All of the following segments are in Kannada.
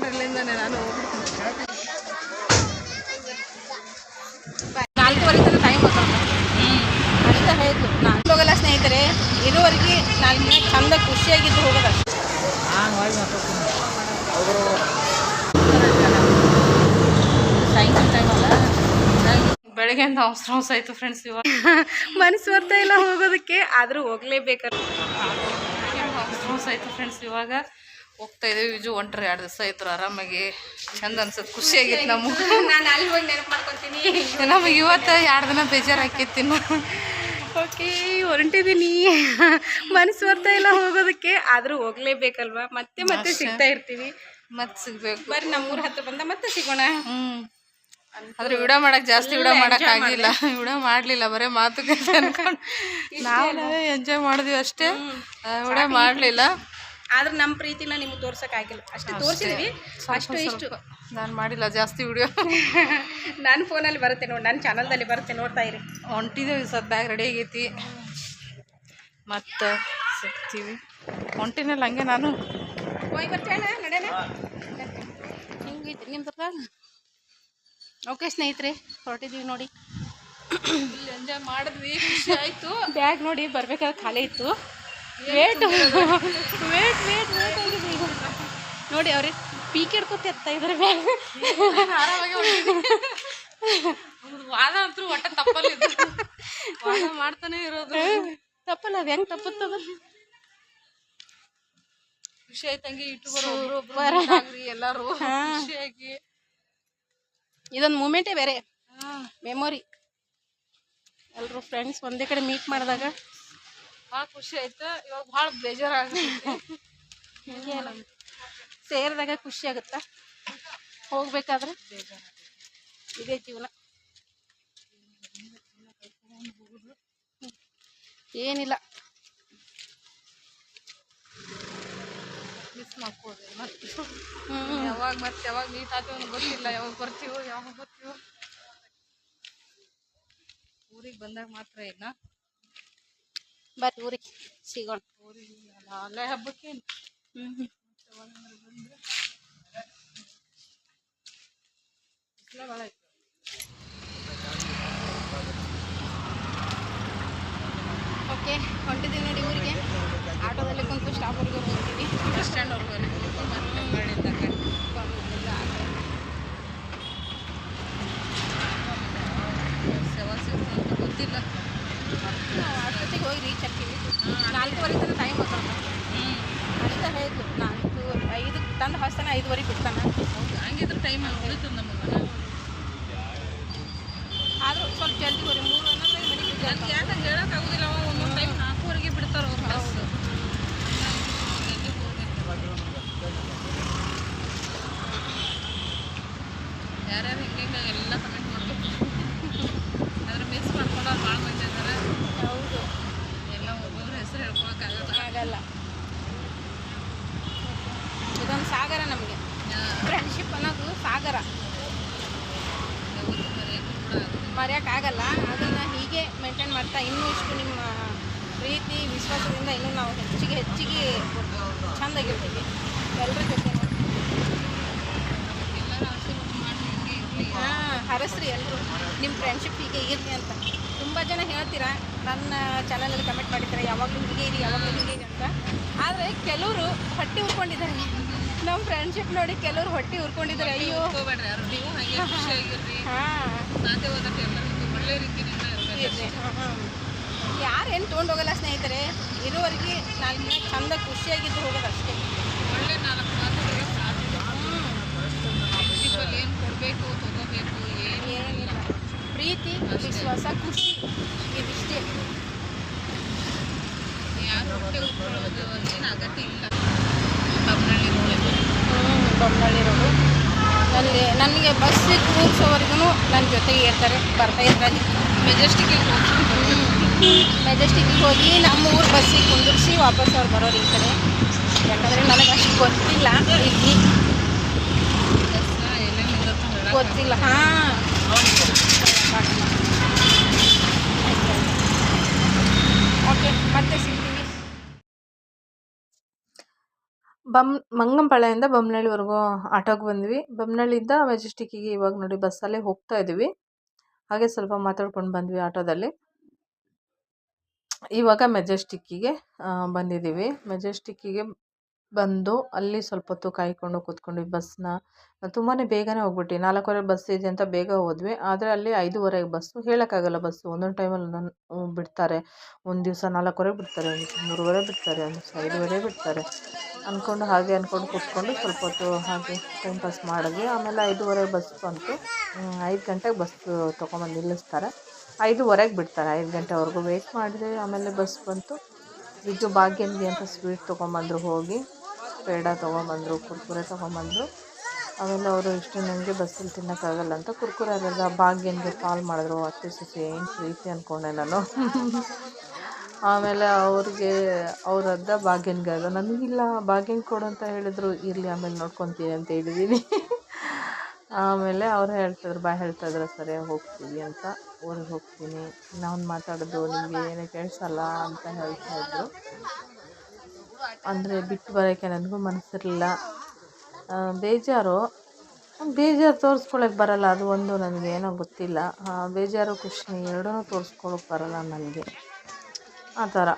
ಮಾತಾಡ್ರಲಿಂದಾನೆ ನಾನು ಹೋಗ್ಬಿಡ್ತೀನಿ ನಾಲ್ಕೂವರೆ ತನಕ ಟೈಮ್ ಹ್ಞೂ ಅಷ್ಟ ಹೇಳಿದ್ರು ನಾನು ಹೋಗಲ್ಲ ಸ್ನೇಹಿತರೆ ಇರೋವರೆಗೆ ನಾಲ್ಕು ದಿನ ಚಂದ ಖುಷಿಯಾಗಿದ್ದು ಹೋಗೋದು ಅಷ್ಟೇ. ಸಾಯಂಕಾಲ ಟೈಮ್ ಅಲ್ಲ ಬೆಳಗ್ಗೆ ಅಂತ ಅವಸರ ಅವಸರ ಆಯ್ತು ಫ್ರೆಂಡ್ಸ್ ಇವಾಗ. ಮನಸ್ಸು ಬರ್ತಾ ಇಲ್ಲ ಹೋಗೋದಕ್ಕೆ ಆದರೂ ಹೋಗ್ಲೇಬೇಕು ಅವಸರ ಅವಸರ ಆಯ್ತು ಫ್ರೆಂಡ್ಸ್ ಇವಾಗ. ಹೋಗ್ತಾ ಇದೀವಿ ವಿಜು ಹೊಂಟ್ರಿ ಎರಡು ದಿವಸ ಆಯ್ತು ಆರಾಮಾಗಿ. ಚಂದ ಅನ್ಸತ್ ಖುಷಿಯಾಗಿತ್ತು ನಮಗೆ. ನಾನು ಅಲ್ಲಿ ಹೋಗಿ ನೆನಪು ಮಾಡ್ಕೊತೀನಿ. ನಮಗೆ ಇವತ್ತು ಎರಡು ದಿನ ಬೇಜಾರು ಹಾಕಿತ್ತಿನ ಓಕೆ ಹೊರಟಿದ್ದೀನಿ ಮನಸ್ಸು ಬರ್ತಾ ಇಲ್ಲ ಹೋಗೋದಕ್ಕೆ ಆದರೂ ಹೋಗ್ಲೇಬೇಕಲ್ವಾ? ಮತ್ತೆ ಮತ್ತೆ ಸಿಗ್ತಾ ಇರ್ತೀವಿ. ಮತ್ತೆ ಸಿಗ್ಬೇಕು. ಬರ್ರಿ ನಮ್ಮೂರ ಹತ್ರ ಬಂದ ಮತ್ತೆ ಸಿಗೋಣ. ಹ್ಮ್. ಆದ್ರೆ ವಿಡಿಯೋ ಮಾಡಕ್ ಜಾಸ್ತಿ ವಿಡಿಯೋ ಮಾಡಕ್ ಆಗಿಲ್ಲ. ವಿಡಿಯೋ ಮಾಡ್ಲಿಲ್ಲ ಬರೇ ಮಾತುಕತೆ ಅನ್ಕೊಂಡು. ನಾವು ನಾವೇ ಎಂಜಾಯ್ ಮಾಡಿದ್ವಿ ಅಷ್ಟೇ. ವಿಡಿಯೋ ಮಾಡ್ಲಿಲ್ಲ. ಆದ್ರೆ ನಮ್ಮ ಪ್ರೀತಿನ ನಿಮ್ಗೆ ತೋರ್ಸಕ್ ಆಗಿಲ್ಲ. ಅಷ್ಟೇ ತೋರಿಸಿದ್ವಿ. ಅಷ್ಟು ಇಷ್ಟು. ನಾನು ಮಾಡಿಲ್ಲ ಜಾಸ್ತಿ ವಿಡಿಯೋ ನನ್ನ ಫೋನಲ್ಲಿ ಬರುತ್ತೆ ನೋಡಿ ನನ್ನ ಚಾನಲ್ದಲ್ಲಿ ಬರುತ್ತೆ ನೋಡ್ತಾ ಇರಿ. ಹೊಂಟಿದೀವಿ ಸದ್ ಬ್ಯಾಗ್ ರೆಡಿ ಆಗೈತಿ. ಮತ್ತು ಸಿಗ್ತೀವಿ. ಹೊಂಟಿನಲ್ಲ ಹಂಗೆ ನಾನು. ಹೋಗಿ ಬರ್ತೇಣ ನಡೆಯೋಣ ಹಿಂಗೈತಿ ನಿಮ್ದು ಓಕೆ ಸ್ನೇಹಿತರೆ ಹೊರಟಿದ್ದೀವಿ ನೋಡಿ. ಎಂಜಾಯ್ ಮಾಡಿದ್ವಿ ಖುಷಿ ಆಯಿತು. ಬ್ಯಾಗ್ ನೋಡಿ ಬರ್ಬೇಕಾದ್ರೆ ಖಾಲಿ ಇತ್ತು. ವೇಟ್ ವೇಟ್ ವೇಟ್ ವೇಟ್ ಆಗಿದೆ ಈಗ. ನೋಡಿ ಅವ್ರೆ ಪೀಕ್ ಹಿಡ್ಕೊತ ಎತ್ತಾ ಇದ್ರ ವಾದ ಅಂತೂ ಒಟ್ಟ ತಪ್ಪಲ್ಲ ವಾದ ಮಾಡ್ತಾನೆ ಇರೋದು. ತಪ್ಪಲ್ಲ ಅದು ಹೆಂಗೆ ತಪ್ಪತ್ತದ? ಖುಷಿ ಆಯ್ತಂಗೆ ಯೂಟ್ಯೂಬರ್ ಒಬ್ರು ಎಲ್ಲಾರು. ಖುಷಿಯಾಗಿ ಇದೊಂದು ಮೂಮೆಂಟೇ ಬೇರೆ. ಮೆಮೊರಿ ಎಲ್ಲರೂ ಫ್ರೆಂಡ್ಸ್ ಒಂದೇ ಕಡೆ ಮೀಟ್ ಮಾಡಿದಾಗ ಭಾಳ ಖುಷಿ ಆಯ್ತು. ಇವಾಗ ಭಾಳ ಬೇಜಾರಾಗುತ್ತೆ ಹಿಂಗೆ ಅಲ್ಲ ಸೇರಿದಾಗ ಖುಷಿ ಆಗುತ್ತಾ? ಹೋಗ್ಬೇಕಾದ್ರೆ? ಇದೇ ಜೀವನ. ಹ್ಮ್. ಏನಿಲ್ಲ. ಮಿಸ್ ಮಾಡ್ಕೋದೆ ಮತ್ತೆ. ಹ್ಮ್. ಯಾವಾಗ ಮತ್ತೆ ಯಾವಾಗ ಮೀಟ್ ಆಗ್ತೀವಿ ಅನ್ನೋ ಗೊತ್ತಿಲ್ಲ. ಯಾವಾಗ ಬರ್ತೀವೋ ಯಾವಾಗ ಬರ್ತೀವೋ. ಊರಿಗೆ ಬಂದಾಗ ಮಾತ್ರ ಇಲ್ಲ. ಬರ್ರಿ ಊರಿಗೆ ಸಿಗೋಣ ಊರಿಗೆ ಅಲ್ಲೇ ಹಬ್ಬಕ್ಕೇನು ಹ್ಮ್ ಹ್ಮ್. ಬಿಸಿಲ ಭಾಳ ಐತೆ ಓಕೆ ಹೊಂಟಿದ್ದೀವಿ ನೋಡಿ ಊರಿಗೆ ಆಟೋದಲ್ಲಿ ಕುಂತು ಸ್ಟಾಪ್ವರೆಗೂ ಹೋಗ್ತೀವಿ ಬಸ್ ಸ್ಟ್ಯಾಂಡ್ವರೆಗೂ ಮತ್ತೆ ಮಳೆಯಿಂದ ಸೆವೆನ್ ಸಿಕ್ಸ್ ಅಂತ ಗೊತ್ತಿಲ್ಲ ನಾವು ಅಷ್ಟೊತ್ತಿಗೆ ಹೋಗಿ ರೀಚ್ ಆಗ್ತೀವಿ ನಾಲ್ಕೂವರೆ ತನಕ ಟೈಮ್ ಹೋಗ್ತಾನೆ ಅಷ್ಟೇ ಹೇಳಿದ್ರು ನಾಲ್ಕು ಐದು ತಂದು ಹಾಸ್ತಾನೆ ಐದುವರೆಗೆ ಬಿಡ್ತಾನೆ ಹೌದು ಹಂಗಿದ್ರೆ ಟೈಮ್ ಉಳಿತದೆ ನಮಗೆ ಆದರೂ ಸ್ವಲ್ಪ ಜಲ್ದಿ ಬರೀ ಮೂರು ಅನ್ನೋದ್ರಾಗ ಮನೆಗೆ ಯಾಕೆ ಯಾಕೆ ಹಂಗೆ ಹೇಳೋಕ್ಕಾಗೋದಿಲ್ಲ ಅವ ಒಂದೊಂದು ಟೈಮ್ ನಾಲ್ಕೂವರೆಗೆ ಬಿಡ್ತಾರೆ ಅವ್ರು ಬಸ್ ಯಾರ್ಯಾರು ಹಿಂಗೆ ಹಿಂಗೆ ಎಲ್ಲ ಕಮೆಂಟ್ ಮಾಡಬೇಕು ಆದ್ರೆ ಮಿಸ್ ಮಾಡ್ಕೊಂಡವ್ರು ಭಾಳ ಮಂದಿ ಇದ್ದಾರೆ ಹೌದು ಎಲ್ಲ ಒಬ್ಬೊಬ್ರ ಹೆಸರು ಹೇಳ್ಕೊಳಕ್ಕಾಗಲ್ಲ ಆಗಲ್ಲ ಇದೊಂದು ಸಾಗರ ನಮಗೆ ಫ್ರೆಂಡ್ಶಿಪ್ ಅನ್ನೋದು ಸಾಗರ ಯಾವತ್ತೂ ಮರೆಯೋಕ್ಕೂ ಕೂಡ ಆಗೋದಿಲ್ಲ. ಮರೆಯೋಕ್ಕಾಗಲ್ಲ. ಅದನ್ನು ಹೀಗೆ ಮೇಂಟೈನ್ ಮಾಡ್ತಾ ಇನ್ನೂ ಇಷ್ಟು ನಿಮ್ಮ ಪ್ರೀತಿ ವಿಶ್ವಾಸದಿಂದ ಇನ್ನೂ ನಾವು ಹೆಚ್ಚಿಗೆ ಹೆಚ್ಚಿಗೆ ಚೆಂದಾಗಿರ್ತೀವಿ. ಎಲ್ಲರ ಜೊತೆ ಹಾಂ ಹರಸ್ರಿ ಎಲ್ಲರೂ ನಿಮ್ಮ ಫ್ರೆಂಡ್ಶಿಪ್ ಹೀಗೆ ಇರಲಿ ಅಂತ. ತುಂಬ ಜನ ಹೇಳ್ತೀರಾ ನನ್ನ ಚಾನಲಲ್ಲಿ ಕಮೆಂಟ್ ಮಾಡಿದ್ದಾರೆ ಯಾವಾಗಲೂ ಹೀಗೆ ಇರಿ ಯಾವಾಗಲೂ ಹೀಗೆ ಇರಿ ಅಂತ. ಆದರೆ ಕೆಲವರು ಹೊಟ್ಟೆ ಉರ್ಕೊಂಡಿದ್ದಾರೆ ನಮ್ಮ ಫ್ರೆಂಡ್ಶಿಪ್ ನೋಡಿ ಕೆಲವರು ಹೊಟ್ಟೆ ಉರ್ಕೊಂಡಿದ್ದಾರೆ ಅಯ್ಯೋ. ಯಾರು ನೀವು ಹಾಗೆ ಖುಷಿಯಾಗಿರ್ರಿ ಹಾಂ. ಸಾಧ್ಯವಾದಷ್ಟು ಎಲ್ಲರಿಗೂ ಒಳ್ಳೆ ರೀತಿಯಿಂದ ಇರಬೇಕು ಯಾರೇನು ತೊಗೊಂಡು ಹೋಗಲ್ಲ ಸ್ನೇಹಿತರೆ ಇರುವರೆಗೆ ನಾಲ್ಕು ದಿನ ಚಂದ ಖುಷಿಯಾಗಿದ್ದು ಹೋಗೋದು ಅಷ್ಟೇ ಒಳ್ಳೆ ನಾಲ್ಕು ಮಾತುಗಳು ಫ್ರೆಂಡ್ಶಿಪ್ಪಲ್ಲಿ ಏನು ಕೊಡಬೇಕು ತಗೋಬೇಕು ಏನು ಏನಿಲ್ಲ. ಪ್ರೀತಿ ವಿಶ್ವಾಸ ಖುಷಿ ಇದಿಷ್ಟೇ. ಯಾರು ಹೊಟ್ಟೆ ಉರ್ಕೊಳ್ಳೋದು ಏನು ಅಗತ್ಯ ಇಲ್ಲ. ಕಬ್ಬನಳ್ಳಿ ರೋಡ್ ಅಲ್ಲಿ ನನಗೆ ಬಸ್ ಕೂರ್ಸೋವರೆಗೂ ನನ್ನ ಜೊತೆಗೆ ಇರ್ತಾರೆ, ಬರ್ತಾ ಇರ್ತಾರೆ. ಮೆಜೆಸ್ಟಿಕ್ಕಿಗೆ ಹೋಗಿ ಮೆಜೆಸ್ಟಿಕ್ಕಿಗೆ ಹೋಗಿ ನಮ್ಮ ಊರು ಬಸ್ಸಿಗೆ ಕುಂದಿರಿಸಿ ವಾಪಸ್ ಅವ್ರು ಬರೋರು ಕಡೆ. ಯಾಕಂದರೆ ನನಗೆ ಅಷ್ಟು ಗೊತ್ತಿಲ್ಲ ಇಲ್ಲಿ. ಗೊತ್ತಿಲ್ಲ. ಹಾಂ. ಓಕೆ ಮತ್ತೆ ಸಿಗ್ತೀವಿ ಬಮ್, ಮಂಗಂಪಾಳ್ಯದಿಂದ ಬೊಮ್ಮನಳ್ಳಿವರೆಗೂ ಆಟೋಗೆ ಬಂದ್ವಿ. ಬೊಮ್ಮನಳ್ಳಿಯಿಂದ ಮೆಜೆಸ್ಟಿಕ್ಕಿಗೆ ಇವಾಗ ನೋಡಿ ಬಸ್ಸಲ್ಲೇ ಹೋಗ್ತಾ ಇದ್ದೀವಿ ಹಾಗೆ ಸ್ವಲ್ಪ ಮಾತಾಡ್ಕೊಂಡು ಬಂದ್ವಿ ಆಟೋದಲ್ಲಿ. ಇವಾಗ ಮೆಜೆಸ್ಟಿಕ್ಕಿಗೆ ಬಂದಿದ್ದೀವಿ. ಮೆಜೆಸ್ಟಿಕ್ಕಿಗೆ ಬಂದು ಅಲ್ಲಿ ಸ್ವಲ್ಪ ಹೊತ್ತು ಕಾಯ್ಕೊಂಡು ಕೂತ್ಕೊಂಡ್ವಿ ಬಸ್ನ ತುಂಬಾ ಬೇಗನೆ ಹೋಗ್ಬಿಟ್ಟು. ನಾಲ್ಕೂವರೆ ಬಸ್ ಇದೆ ಅಂತ ಬೇಗ ಹೋದ್ವಿ. ಆದರೆ ಅಲ್ಲಿ ಐದೂವರೆಗೆ ಬಸ್ಸು, ಹೇಳೋಕ್ಕಾಗಲ್ಲ ಬಸ್ಸು. ಒಂದೊಂದು ಟೈಮಲ್ಲಿ ಒಂದೊಂದು ಬಿಡ್ತಾರೆ. ಒಂದು ದಿವಸ ನಾಲ್ಕೂವರೆಗೆ ಬಿಡ್ತಾರೆ, ಒಂದು ದಿವಸ ಮೂರುವರೆ ಬಿಡ್ತಾರೆ, ಒಂದು ದಿವಸ ಬಿಡ್ತಾರೆ. ಅಂದ್ಕೊಂಡು ಹಾಗೆ ಅಂದ್ಕೊಂಡು ಕೂತ್ಕೊಂಡು ಸ್ವಲ್ಪ ಹೊತ್ತು ಹಾಗೆ ಟೈಮ್ ಪಾಸ್ ಮಾಡಿದ್ವಿ. ಆಮೇಲೆ ಐದೂವರೆಗೆ ಬಸ್ ಬಂತು. ಐದು ಗಂಟೆಗೆ ಬಸ್ ತೊಗೊಂಬಂದು ನಿಲ್ಲಿಸ್ತಾರೆ. ಐದೂವರೆಗೆ ಬಿಡ್ತಾರೆ. ಐದು ಗಂಟೆವರೆಗೂ ವೆಯ್ಟ್ ಮಾಡಿದೆ. ಆಮೇಲೆ ಬಸ್ ಬಂತು. ಇದು ಭಾಗ್ಯನಿಗೆ ಅಂತ ಸ್ವೀಟ್ ತೊಗೊಂಬಂದ್ರು ಹೋಗಿ. ಪೇಡ ತೊಗೊಂಬಂದರು, ಕುರ್ಕುರೆ ತೊಗೊಂಬಂದರು. ಆಮೇಲೆ ಅವರು ಇಷ್ಟು ನನಗೆ ಬಸ್ಸಲ್ಲಿ ತಿನ್ನೋಕ್ಕಾಗಲ್ಲ ಅಂತ ಕುರ್ಕುರೆ ಅಲ್ಲೆಲ್ಲ ಭಾಗ್ಯನಿಗೆ ಕಾಲ್ ಮಾಡಿದ್ರು, ಅತ್ತೆ ಸೊಸೆ, ಏನು ಪ್ರೀತಿ ಅಂದ್ಕೊಂಡೆ ನಾನು? ಆಮೇಲೆ ಅವ್ರಿಗೆ ಅವ್ರದ್ದ ಭಾಗ್ಯನಿಗೆ ಅದು ನನಗಿಲ್ಲ, ಭಾಗ್ಯನ ಕೊಡು ಅಂತ ಹೇಳಿದ್ರು. ಇರಲಿ, ಆಮೇಲೆ ನೋಡ್ಕೊತೀನಿ ಅಂತ ಹೇಳಿದ್ದೀನಿ ಆಮೇಲೆ ಅವ್ರು ಹೇಳ್ತಿದ್ರು, ಬಾ ಹೇಳ್ತಾಯಿದ್ರು ಸರಿ, ಹೋಗ್ತೀವಿ ಅಂತ. ಊರಿಗೆ ಹೋಗ್ತೀನಿ. ನಾನು ಮಾತಾಡೋದು, ನಿಮಗೆ ಏನೇ ಕೇಳಿಸಲ್ಲ ಅಂತ ಹೇಳ್ತಾಯಿದ್ರು ಅಂದರೆ ಬಿಟ್ಟು ಬರೋಕ್ಕೆ ನನಗೂ ಮನಸ್ಸಿರಲಿಲ್ಲ ಬೇಜಾರು. ಬೇಜಾರು ತೋರ್ಸ್ಕೊಳಕ್ಕೆ ಬರಲ್ಲ, ಅದು ಒಂದು ನನಗೆ ಏನೋ ಗೊತ್ತಿಲ್ಲ. ಬೇಜಾರು, ಖುಷಿ ಎರಡೂ ತೋರ್ಸ್ಕೊಳಕ್ಕೆ ಬರಲ್ಲ ನನಗೆ. ಆ ಥರ.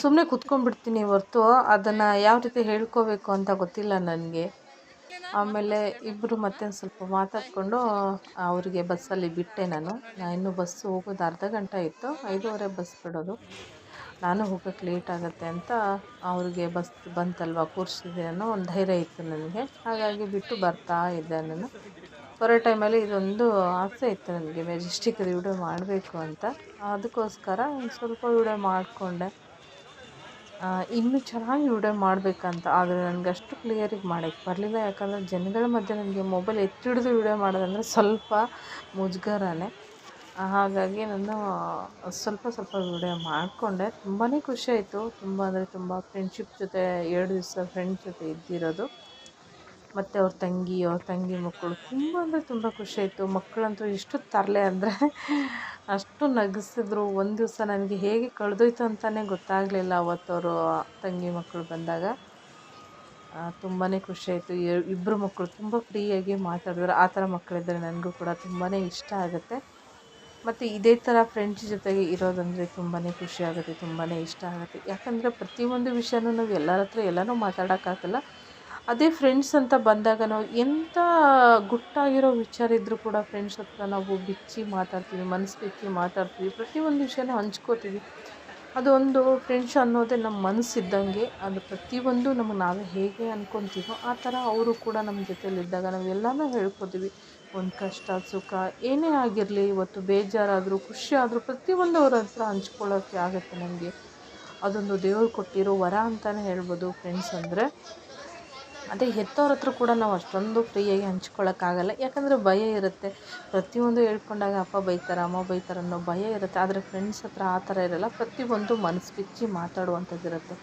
ಸುಮ್ಮನೆ ಕುತ್ಕೊಂಡ್ಬಿಡ್ತೀನಿ ಹೊರ್ತು. ಅದನ್ನು ಯಾವ ರೀತಿ ಹೇಳ್ಕೋಬೇಕು ಅಂತ ಗೊತ್ತಿಲ್ಲ ನನಗೆ. ಆಮೇಲೆ ಇಬ್ಬರು ಮತ್ತೆ ಸ್ವಲ್ಪ ಮಾತಾಡಿಕೊಂಡು ಅವರಿಗೆ ಬಸ್ಸಲ್ಲಿ ಬಿಟ್ಟೆ ನಾನು. ಇನ್ನೂ ಬಸ್ಸು ಹೋಗೋದು ಅರ್ಧ ಗಂಟೆ ಇತ್ತು ಐದೂವರೆ ಬಸ್ ಬಿಡೋದು. ನಾನು ಹೋಗೋಕ್ಕೆ ಲೇಟ್ ಆಗುತ್ತೆ ಅಂತ ಅವ್ರಿಗೆ ಬಸ್ ಬಂತಲ್ವ, ಕೂರಿಸಿದೆ ಅನ್ನೋ ಒಂದು ಧೈರ್ಯ ಇತ್ತು ನನಗೆ. ಹಾಗಾಗಿ ಬಿಟ್ಟು ಬರ್ತಾ ಇದ್ದೆ ನಾನು. ಬರೋ ಟೈಮಲ್ಲಿ ಇದೊಂದು ಆಸೆ ಇತ್ತು ನನಗೆ ಮೆಜೆಸ್ಟಿಕ್ ವಿಡಿಯೋ ಮಾಡಬೇಕು ಅಂತ. ಅದಕ್ಕೋಸ್ಕರ ಒಂದು ಸ್ವಲ್ಪ ವಿಡಿಯೋ ಮಾಡಿಕೊಂಡೆ. ಇನ್ನೂ ಚೆನ್ನಾಗಿ ವಿಡಿಯೋ ಮಾಡಬೇಕಂತ. ಆದರೆ ನನಗೆ ಅಷ್ಟು ಕ್ಲಿಯರಿಗೆ ಮಾಡೋಕ್ಕೆ ಬರಲಿಲ್ಲ. ಯಾಕಂದರೆ ಜನಗಳ ಮಧ್ಯೆ ನನಗೆ ಮೊಬೈಲ್ ಎತ್ತಿ ಹಿಡಿದು ವಿಡಿಯೋ ಮಾಡೋದಂದರೆ ಸ್ವಲ್ಪ ಮುಜುಗರನೇ. ಹಾಗಾಗಿ ನಾನು ಸ್ವಲ್ಪ ಸ್ವಲ್ಪ ವಿಡಿಯೋ ಮಾಡಿಕೊಂಡೆ. ತುಂಬಾ ಖುಷಿಯಾಯಿತು ತುಂಬ ಅಂದರೆ ತುಂಬ ಫ್ರೆಂಡ್ಶಿಪ್ ಜೊತೆ, ಎರಡು ದಿವಸ ಫ್ರೆಂಡ್ ಜೊತೆ ಇದ್ದಿರೋದು. ಮತ್ತು ಅವ್ರ ತಂಗಿ ಅವ್ರ ತಂಗಿ ಮಕ್ಕಳು ತುಂಬ ಅಂದರೆ ತುಂಬ ಖುಷಿಯಾಯಿತು ಮಕ್ಕಳಂತೂ ಎಷ್ಟು ತರಲೆ ಅಂದರೆ ಅಷ್ಟು ನಗಿಸಿದ್ರು. ಒಂದು ದಿವಸ ನನಗೆ ಹೇಗೆ ಕಳೆದೋಯ್ತು ಅಂತಲೇ ಗೊತ್ತಾಗಲಿಲ್ಲ ಅವತ್ತು ಅವರು ತಂಗಿ ಮಕ್ಕಳು ಬಂದಾಗ. ತುಂಬಾ ಖುಷಿಯಾಯಿತು ಇಬ್ಬರು ಮಕ್ಕಳು ತುಂಬ ಫ್ರೀಯಾಗಿ ಮಾತಾಡಿದ್ರು. ಆ ಥರ ಮಕ್ಕಳಿದ್ರೆ ನನಗೂ ಕೂಡ ತುಂಬಾ ಇಷ್ಟ ಆಗುತ್ತೆ. ಮತ್ತು ಇದೇ ಥರ ಫ್ರೆಂಡ್ಸ್ ಜೊತೆಗೆ ಇರೋದಂದರೆ ತುಂಬಾ ಖುಷಿ ಆಗುತ್ತೆ ತುಂಬಾ ಇಷ್ಟ ಆಗುತ್ತೆ. ಯಾಕಂದರೆ ಪ್ರತಿಯೊಂದು ವಿಷಯನೂ ನಾವು ಎಲ್ಲರ ಹತ್ರ ಎಲ್ಲನೂ ಮಾತಾಡೋಕ್ಕಾಗಲ್ಲ. ಅದೇ ಫ್ರೆಂಡ್ಸ್ ಅಂತ ಬಂದಾಗ ನಾವು ಎಂಥ ಗುಟ್ಟಾಗಿರೋ ವಿಚಾರ ಇದ್ದರೂ ಕೂಡ ಫ್ರೆಂಡ್ಸ್ ಹತ್ರ ನಾವು ಬಿಚ್ಚಿ ಮಾತಾಡ್ತೀವಿ ಮನಸ್ಸು ಬಿಚ್ಚಿ ಮಾತಾಡ್ತೀವಿ, ಪ್ರತಿಯೊಂದು ವಿಷಯನೂ ಹಂಚ್ಕೋತೀವಿ. ಅದೊಂದು ಫ್ರೆಂಡ್ಸ್ ಅನ್ನೋದೇ ನಮ್ಮ ಮನಸ್ಸಿದ್ದಂಗೆ ಅದು ಪ್ರತಿಯೊಂದು ನಮಗೆ ನಾವೇ ಹೇಗೆ ಅಂದ್ಕೊತೀವೋ ಆ ಥರ ಅವರು ಕೂಡ ನಮ್ಮ ಜೊತೆಯಲ್ಲಿದ್ದಾಗ ನಾವು ಎಲ್ಲನೂ ಹೇಳ್ಕೊತೀವಿ, ಒಂದು ಕಷ್ಟ, ಸುಖ, ಏನೇ ಆಗಿರಲಿ, ಇವತ್ತು ಬೇಜಾರಾದರೂ ಖುಷಿ ಆದರೂ ಪ್ರತಿಯೊಂದು ಅವ್ರ ಹತ್ರ ಹಂಚ್ಕೊಳ್ಳೋಕ್ಕೆ ಆಗುತ್ತೆ ನಮಗೆ. ಅದೊಂದು ದೇವ್ರು ಕೊಟ್ಟಿರೋ ವರ ಅಂತಲೇ ಹೇಳ್ಬೋದು ಫ್ರೆಂಡ್ಸ್ ಅಂದರೆ. ಅದೇ ಹೆತ್ತವ್ರ ಹತ್ರ ಕೂಡ ನಾವು ಅಷ್ಟೊಂದು ಫ್ರೀಯಾಗಿ ಹಂಚ್ಕೊಳ್ಳೋಕ್ಕಾಗಲ್ಲ ಯಾಕಂದರೆ ಭಯ ಇರುತ್ತೆ. ಪ್ರತಿಯೊಂದು ಹೇಳ್ಕೊಂಡಾಗ ಅಪ್ಪ ಬೈತಾರೆ, ಅಮ್ಮ ಬೈತಾರೆ ಅನ್ನೋ ಭಯ ಇರುತ್ತೆ. ಆದರೆ ಫ್ರೆಂಡ್ಸ್ ಹತ್ರ ಆ ಥರ ಇರೋಲ್ಲ. ಪ್ರತಿಯೊಂದು ಮನಸ್ಸು ಬಿಚ್ಚಿ ಮಾತಾಡುವಂಥದ್ದು ಇರುತ್ತೆ.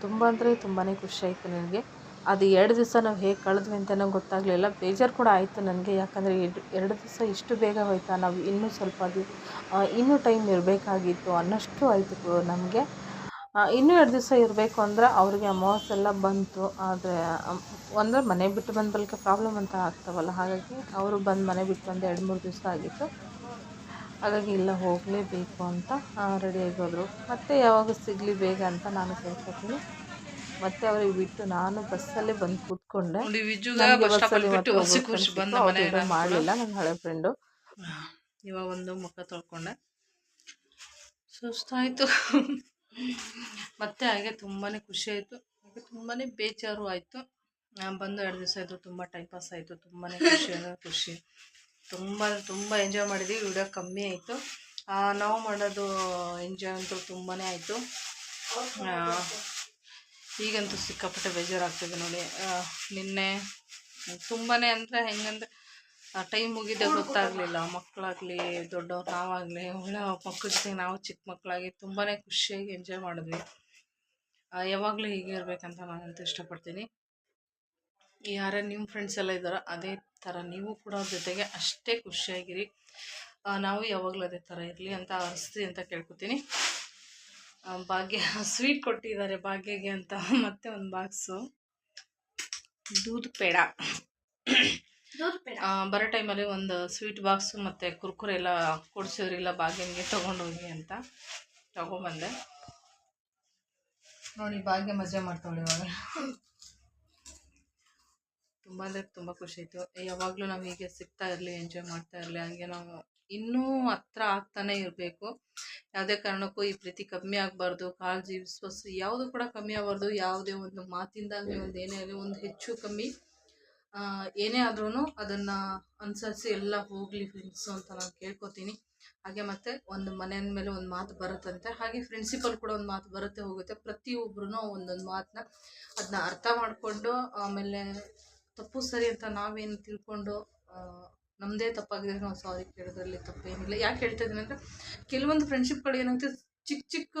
ತುಂಬ ಅಂದರೆ ತುಂಬಾ ಖುಷಿ ಆಯಿತು ನನಗೆ. ಅದು ಎರಡು ದಿವಸ ನಾವು ಹೇಗೆ ಕಳೆದ್ವಿ ಅಂತಲೂ ಗೊತ್ತಾಗಲಿಲ್ಲ. ಬೇಜಾರು ಕೂಡ ಆಯಿತು ನನಗೆ. ಯಾಕಂದರೆ ಎರಡು ದಿವಸ ಇಷ್ಟು ಬೇಗ ಹೋಯ್ತಾ? ನಾವು ಇನ್ನೂ ಸ್ವಲ್ಪ ಇನ್ನೂ ಟೈಮ್ ಇರಬೇಕಾಗಿತ್ತು ಅನ್ನೋಷ್ಟು ಆಯಿತು ನಮಗೆ. ಇನ್ನೂ ಎರಡು ದಿವಸ ಇರಬೇಕು ಅಂದ್ರೆ ಅವ್ರಿಗೆ ಅಮಾವಾಸ್ಯೆ ಎಲ್ಲ ಬಂತು. ಆದರೆ ಅಂದರೆ ಮನೆ ಬಿಟ್ಟು ಬಂದ ಬಳಿಕ ಪ್ರಾಬ್ಲಮ್ ಅಂತ ಆಗ್ತಾವಲ್ಲ. ಹಾಗಾಗಿ ಅವರು ಬಂದು ಮನೆ ಬಿಟ್ಟು ಬಂದು ಎರಡು ಮೂರು ದಿವಸ ಆಗಿತ್ತು. ಹಾಗಾಗಿ ಇಲ್ಲ ಹೋಗಲೇಬೇಕು ಅಂತ ರೆಡಿಯಾಗಿ ಹೋದರು. ಮತ್ತೆ ಯಾವಾಗ ಸಿಗಲಿ ಬೇಗ ಅಂತ ನಾನು ಕೇಳ್ಕೊತೀನಿ. ಮತ್ತೆ ಅವ್ರಿಗೆ ಬಿಟ್ಟು ನಾನು ಬಸ್ಸಲ್ಲಿ ಬಂದು ಕೂತ್ಕೊಂಡೆ. ಬಸ್ಸಲ್ಲಿ ಮತ್ತೆ ಮಾಡಲಿಲ್ಲ ನನ್ನ ಹಳೆ ಫ್ರೆಂಡು ಇವಾಗ ಒಂದು ಮುಖ ತೊಳ್ಕೊಂಡೆ. ಸುಸ್ತಾಯಿತು. ಮತ್ತೆ ಹಾಗೆ ತುಂಬಾ ಖುಷಿ ಆಯಿತು. ಹಾಗೆ ತುಂಬಾ ಬೇಜಾರು ಆಯಿತು. ಬಂದು ಎರಡು ದಿವಸ ಆಯಿತು, ತುಂಬ ಟೈಮ್ ಪಾಸ್ ಆಯಿತು. ತುಂಬಾ ಖುಷಿ ಅಂದರೆ ಖುಷಿ. ತುಂಬ ತುಂಬ ಎಂಜಾಯ್ ಮಾಡಿದ್ವಿ. ವಿಡಿಯೋ ಕಮ್ಮಿ ಆಯಿತು. ನಾವು ಮಾಡೋದು ಎಂಜಾಯ್ ಅಂತೂ ತುಂಬಾ ಆಯಿತು. ಈಗಂತೂ ಸಿಕ್ಕಾಪಟ್ಟೆ ಬೇಜಾರಾಗ್ತಿದೆ ನೋಡಿ. ನಿನ್ನೆ ತುಂಬಾ ಅಂದರೆ ಹೆಂಗಂದ್ರೆ ಟೈಮ್ ಮುಗಿದೇ ಗೊತ್ತಾಗಲಿಲ್ಲ. ಮಕ್ಕಳಾಗಲಿ ದೊಡ್ಡವ್ರು ನಾವಾಗಲಿ ಒಳ್ಳೆ ಮಕ್ಕಳ ಜೊತೆ ನಾವು ಚಿಕ್ಕ ಮಕ್ಕಳಾಗಿ ತುಂಬಾ ಖುಷಿಯಾಗಿ ಎಂಜಾಯ್ ಮಾಡಿದ್ವಿ. ಯಾವಾಗಲೂ ಹೀಗೆ ಇರಬೇಕಂತ ನಾನಂತೂ ಇಷ್ಟಪಡ್ತೀನಿ. ಯಾರೇ ನಿಮ್ಮ ಫ್ರೆಂಡ್ಸ್ ಎಲ್ಲ ಇದ್ದಾರೋ ಅದೇ ಥರ ನೀವು ಕೂಡ ಜೊತೆಗೆ ಅಷ್ಟೇ ಖುಷಿಯಾಗಿರಿ. ನಾವು ಯಾವಾಗಲೂ ಅದೇ ಥರ ಇರಲಿ ಅಂತ ಅರಿಸ್ತಿ ಅಂತ ಕೇಳ್ಕೊತೀನಿ. ಆ, ಭಾಗ್ಯ ಸ್ವೀಟ್ ಕೊಟ್ಟಿದ್ದಾರೆ ಭಾಗ್ಯಗೆ ಅಂತ ಮತ್ತೆ ಒಂದು ಬಾಕ್ಸು ದೂದ್ ಪೇಡ. ಆ, ಬರೋ ಟೈಮಲ್ಲಿ ಒಂದು ಸ್ವೀಟ್ ಬಾಕ್ಸು ಮತ್ತು ಕುರ್ಕುರೆ ಎಲ್ಲ ಕೊಡಿಸಿದ್ರಿಲ್ಲ ಭಾಗ್ಯನಿಗೆ ತೊಗೊಂಡೋಗಿ ಅಂತ ತಗೊಂಬಂದೆ. ನೋಡಿ ಭಾಗ್ಯ ಮಜಾ ಮಾಡ್ತಾವಳೆ ಇವಾಗ. ತುಂಬ ಅಂದರೆ ತುಂಬ ಖುಷಿ ಆಯಿತು. ಯಾವಾಗಲೂ ನಾವು ಹೀಗೆ ಸಿಗ್ತಾ ಇರಲಿ ಎಂಜಾಯ್ ಮಾಡ್ತಾ ಇರಲಿ ಹಾಗೆ ನಾವು ಇನ್ನೂ ಹತ್ರ ಆಗ್ತಾನೆ ಇರಬೇಕು. ಯಾವುದೇ ಕಾರಣಕ್ಕೂ ಈ ಪ್ರೀತಿ ಕಮ್ಮಿ ಆಗಬಾರ್ದು ಕಾಳಜಿ ವಿಶ್ವಾಸ ಯಾವುದು ಕೂಡ ಕಮ್ಮಿ ಆಗಬಾರ್ದು. ಯಾವುದೇ ಒಂದು ಮಾತಿಂದಾಗಲಿ ಒಂದು ಏನೇ ಆಗಲಿ ಒಂದು ಹೆಚ್ಚು ಕಮ್ಮಿ ಏನೇ ಆದ್ರೂ ಅದನ್ನು ಅನುಸರಿಸಿ ಎಲ್ಲ ಹೋಗಲಿ ಫ್ರೆಂಡ್ಸು ಅಂತ ನಾನು ಕೇಳ್ಕೊತೀನಿ. ಹಾಗೆ ಮತ್ತೆ ಒಂದು ಮನೆ ಮೇಲೆ ಒಂದು ಮಾತು ಬರುತ್ತಂತೆ. ಹಾಗೆ ಪ್ರಿನ್ಸಿಪಲ್ ಕೂಡ ಒಂದು ಮಾತು ಬರುತ್ತೆ ಹೋಗುತ್ತೆ. ಪ್ರತಿಯೊಬ್ಬರೂ ಒಂದೊಂದು ಮಾತನ್ನ ಅದನ್ನ ಅರ್ಥ ಮಾಡಿಕೊಂಡು ಆಮೇಲೆ ತಪ್ಪು ಸರಿ ಅಂತ ನಾವೇನು ತಿಳ್ಕೊಂಡು ನಮ್ದೇ ನಮ್ಮದೇ ತಪ್ಪಾಗಿದ್ರೆ ನಾವು ಸಾರಿ ಕೇಳೋದ್ರಲ್ಲಿ ತಪ್ಪೇನಿಲ್ಲ. ಯಾಕೆ ಹೇಳ್ತಾ ಇದ್ದೀನಿ ಅಂದರೆ, ಕೆಲವೊಂದು ಫ್ರೆಂಡ್ಶಿಪ್ಗಳು ಏನಾಗುತ್ತೆ ಚಿಕ್ಕ ಚಿಕ್ಕ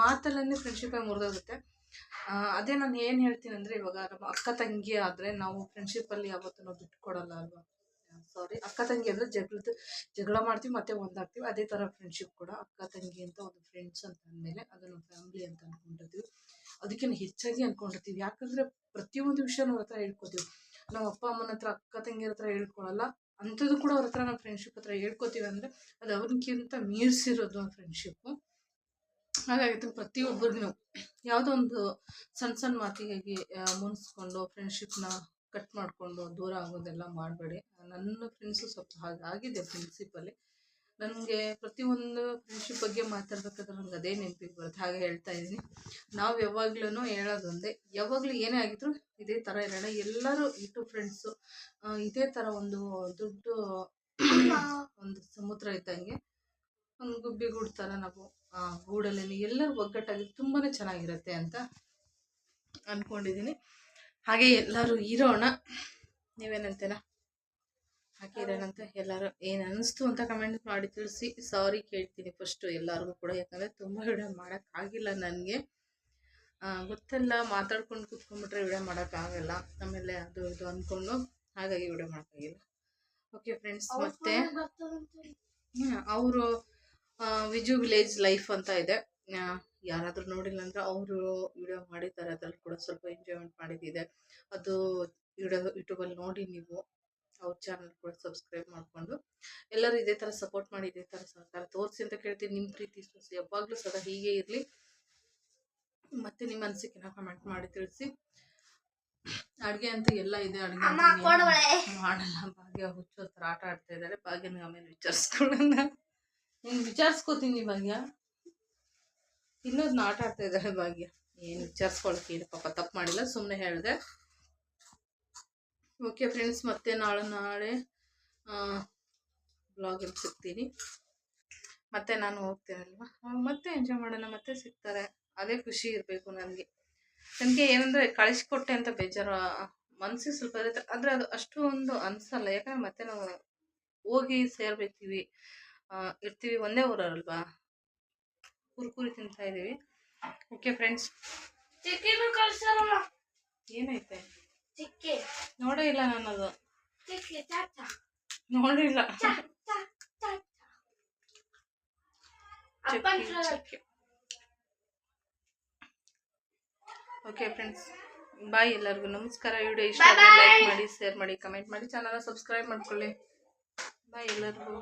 ಮಾತಲ್ಲೇ ಫ್ರೆಂಡ್ಶಿಪ್ಪೇ ಮುರಿದೋಗುತ್ತೆ. ಅದೇ ನಾನು ಏನು ಹೇಳ್ತೀನಿ ಅಂದರೆ ಇವಾಗ ನಮ್ಮ ಅಕ್ಕ ತಂಗಿ ಆದರೆ ನಾವು ಫ್ರೆಂಡ್ಶಿಪ್ಪಲ್ಲಿ ಯಾವತ್ತೂ ನಾವು ದುಡ್ಡು ಕೊಡಲ್ಲ ಅಲ್ವಾ? ಸಾರಿ ಅಕ್ಕ ತಂಗಿ ಅಂದರೆ ಜಗಳದ, ಜಗಳ ಮಾಡ್ತೀವಿ ಮತ್ತೆ ಒಂದಾಗ್ತೀವಿ. ಅದೇ ಥರ ಫ್ರೆಂಡ್ಶಿಪ್ ಕೂಡ. ಅಕ್ಕ ತಂಗಿ ಅಂತ ಒಂದು ಫ್ರೆಂಡ್ಸ್ ಅಂತ ಅಂದಮೇಲೆ ಅದು ನಮ್ಮ ಫ್ಯಾಮಿಲಿ ಅಂತ ಅಂದ್ಕೊಂಡಿರ್ತೀವಿ ಅದಕ್ಕೆ ಹೆಚ್ಚಾಗಿ ಅಂದ್ಕೊಂಡಿರ್ತೀವಿ ಯಾಕಂದರೆ ಪ್ರತಿಯೊಂದು ವಿಷಯ ಅವ್ರ ಹತ್ರ ಹೇಳ್ಕೊತೀವಿ. ನಾವು ಅಪ್ಪ ಅಮ್ಮನ ಹತ್ರ, ಅಕ್ಕ ತಂಗಿಯರ ಹತ್ರ ಹೇಳ್ಕೊಳಲ್ಲ. ಅಂಥದ್ದು ಕೂಡ ಅವ್ರ ಹತ್ರ ನಾವು ಫ್ರೆಂಡ್ಶಿಪ್ ಹತ್ರ ಹೇಳ್ಕೊತೀವಿ ಅಂದರೆ ಅದು ಅವ್ರಿಗಿಂತ ಮೀರಿಸಿರೋದು ಫ್ರೆಂಡ್ಶಿಪ್ಪು ಹಾಗಾಗಿತ್ತು ಪ್ರತಿಯೊಬ್ಬರಿಗೂ ಯಾವುದೋ ಒಂದು ಸಣ್ಣ ಸಣ್ಣ ಮಾತಿಗಾಗಿ ಮುನಿಸ್ಕೊಂಡು ಫ್ರೆಂಡ್ಶಿಪ್ನ ಕಟ್ ಮಾಡಿಕೊಂಡು ದೂರ ಆಗೋದೆಲ್ಲ ಮಾಡಬೇಡಿ. ನನ್ನ ಫ್ರೆಂಡ್ಸು ಸ್ವಲ್ಪ ಹಾಗಾಗಿದೆ ಫ್ರೆಂಡ್ಶಿಪ್ಪಲ್ಲಿ ನನಗೆ ಪ್ರತಿಯೊಂದು ಫ್ರೆಂಡ್ಶಿಪ್ ಬಗ್ಗೆ ಮಾತಾಡ್ಬೇಕಾದ್ರೆ ನನಗೆ ಅದೇ ನೆನಪಿಗೆ ಬರುತ್ತೆ. ಹಾಗೆ ಹೇಳ್ತಾ ಇದ್ದೀನಿ. ನಾವು ಯಾವಾಗ್ಲೂ ಹೇಳೋದೊಂದೇ ಯಾವಾಗಲೂ ಏನೇ ಆಗಿದ್ರು ಇದೇ ಥರ ಇರೋಣ. ಎಲ್ಲರೂ ಇಟ್ಟು ಫ್ರೆಂಡ್ಸು ಇದೇ ಥರ ಒಂದು ದೊಡ್ಡ ಒಂದು ಸಮುದ್ರ ಇದ್ದಂಗೆ, ಒಂದು ಗುಬ್ಬಿ ಗೂಡು ಥರ ನಾವು ಗೂಡಲ್ಲಿ ಎಲ್ಲರೂ ಒಗ್ಗಟ್ಟಾಗಿ ತುಂಬಾ ಚೆನ್ನಾಗಿರುತ್ತೆ ಅಂತ ಅಂದ್ಕೊಂಡಿದ್ದೀನಿ ಹಾಗೆ ಎಲ್ಲರೂ ಇರೋಣ. ನೀವೇನಂತೇನ ಹಾಗೆ ಇರೋಣಂತ ಎಲ್ಲರೂ ಏನು ಅನ್ನಿಸ್ತು ಅಂತ ಕಮೆಂಟ್ ಮಾಡಿ ತಿಳಿಸಿ. ಸಾರಿ ಕೇಳ್ತೀನಿ ಫಸ್ಟು ಎಲ್ಲರಿಗೂ ಕೂಡ ಯಾಕಂದರೆ ತುಂಬ ವಿಡಿಯೋ ಮಾಡೋಕ್ಕಾಗಿಲ್ಲ ನನಗೆ. ಗೊತ್ತಲ್ಲ ಮಾತಾಡ್ಕೊಂಡು ಕೂತ್ಕೊಂಡ್ಬಿಟ್ರೆ ವಿಡಿಯೋ ಮಾಡೋಕ್ಕಾಗಲ್ಲ ಆಮೇಲೆ ಅದು ಇದು ಅಂದ್ಕೊಂಡು ಹಾಗಾಗಿ ವಿಡಿಯೋ ಮಾಡೋಕ್ಕಾಗಿಲ್ಲ ಓಕೆ ಫ್ರೆಂಡ್ಸ್ ಮತ್ತೆ ಅವರು ವಿಜು ವಿಲೇಜ್ ಲೈಫ್ ಅಂತ ಇದೆ. ಯಾರಾದರೂ ನೋಡಿಲ್ಲ ಅಂದ್ರೆ ಅವರು ವಿಡಿಯೋ ಮಾಡಿದ್ದಾರೆ. ಅದ್ರಲ್ಲಿ ಕೂಡ ಸ್ವಲ್ಪ ಎಂಜಾಯ್ಮೆಂಟ್ ಮಾಡಿದ್ದಿದೆ. ಅದು ವಿಡಿಯೋ ಯೂಟ್ಯೂಬಲ್ಲಿ ನೋಡಿ ನೀವು ಅವ್ರ ಚಾನಲ್ ಕೂಡ ಸಬ್ಸ್ಕ್ರೈಬ್ ಮಾಡಿಕೊಂಡು. ಎಲ್ಲರೂ ಇದೇ ಥರ ಸಪೋರ್ಟ್ ಮಾಡಿ ಇದೇ ಥರ ಸಹಕಾರ ತೋರಿಸಿ ಅಂತ ಕೇಳ್ತೀನಿ. ನಿಮ್ಮ ಪ್ರೀತಿ ಸೋಸಿ ಯಾವಾಗಲೂ ಸದಾ ಹೀಗೆ ಇರಲಿ. ಮತ್ತೆ ನಿಮ್ಮ ಅನಿಸಿಕೆನ ಕಮೆಂಟ್ ಮಾಡಿ ತಿಳಿಸಿ. ಅಡುಗೆ ಅಂತ ಎಲ್ಲ ಇದೆ. ಅಡುಗೆ ಮಾಡಲ್ಲ. ಭಾಗ್ಯ ಹುಚ್ಚೋ ಥರ ಆಟ ಆಡ್ತಾ ಇದ್ದಾರೆ. ಭಾಗ್ಯನ ಆಮೇಲೆ ವಿಚಾರಿಸ್ಕೊಳ್ಳೋಣ. ನೀನು ವಿಚಾರಿಸ್ಕೋತೀನಿ ಭಾಗ್ಯ. ಇನ್ನೊಂದು ನಾಟ ಆಡ್ತಾ ಇದ್ದಾಳೆ ಭಾಗ್ಯ. ಏನು ವಿಚಾರಿಸ್ಕೊಳಕ್ಕೆ ಏನು ಪಾಪ, ತಪ್ಪು ಮಾಡಿಲ್ಲ ಸುಮ್ಮನೆ ಹೇಳಿದೆ. ಓಕೆ ಫ್ರೆಂಡ್ಸ್ ಮತ್ತೆ ನಾಳೆ ನಾಳೆ ಬ್ಲಾಗಲ್ಲಿ ಸಿಗ್ತೀನಿ. ಮತ್ತೆ ನಾನು ಹೋಗ್ತೀನಲ್ವ ಮತ್ತೆ ಎಂಜಾಯ್ ಮಾಡೋಣ, ಮತ್ತೆ ಸಿಗ್ತಾರೆ. ಅದೇ ಖುಷಿ ಇರಬೇಕು ನನಗೆ. ನನಗೆ ಏನಂದರೆ ಕಳಿಸ್ಕೊಟ್ಟೆ ಅಂತ ಬೇಜಾರು ಮನಸ್ಸಿಗೆ ಸ್ವಲ್ಪ ಇರುತ್ತೆ ಆದರೆ ಅದು ಅಷ್ಟು ಒಂದು ಅನಿಸಲ್ಲ. ಯಾಕಂದ್ರೆ ಮತ್ತೆ ನಾವು ಹೋಗಿ ಸೇರ್ಬೇಕಿವಿ. ಇರ್ತೀವಿ ಒಂದೇ ಊರಲ್ವಾ? ಕುರ್ಕುರಿ ತಿಂತಾ ಇದ್ದೀವಿ ಓಕೆ ಫ್ರೆಂಡ್ಸ್ ಏನೈತೆ ಚಿಕ್ಕಿ. ನೋಡೇ ಇಲ್ಲ ನಾನು ಅದು ಚಿಕ್ಕಿ ಚಾಚ ನೋಡಿಲ್ಲ ಓಕೆ ಫ್ರೆಂಡ್ಸ್ ಬಾಯ್ ಎಲ್ಲರಿಗೂ. ನಮಸ್ಕಾರ. ವಿಡಿಯೋ ಇಷ್ಟ ಲೈಕ್ ಮಾಡಿ ಶೇರ್ ಮಾಡಿ ಕಮೆಂಟ್ ಮಾಡಿ. ಚಾನಲ್ನ ಸಬ್ಸ್ಕ್ರೈಬ್ ಮಾಡ್ಕೊಳ್ಳಿ. ಬಾಯ್ ಎಲ್ಲರಿಗೂ.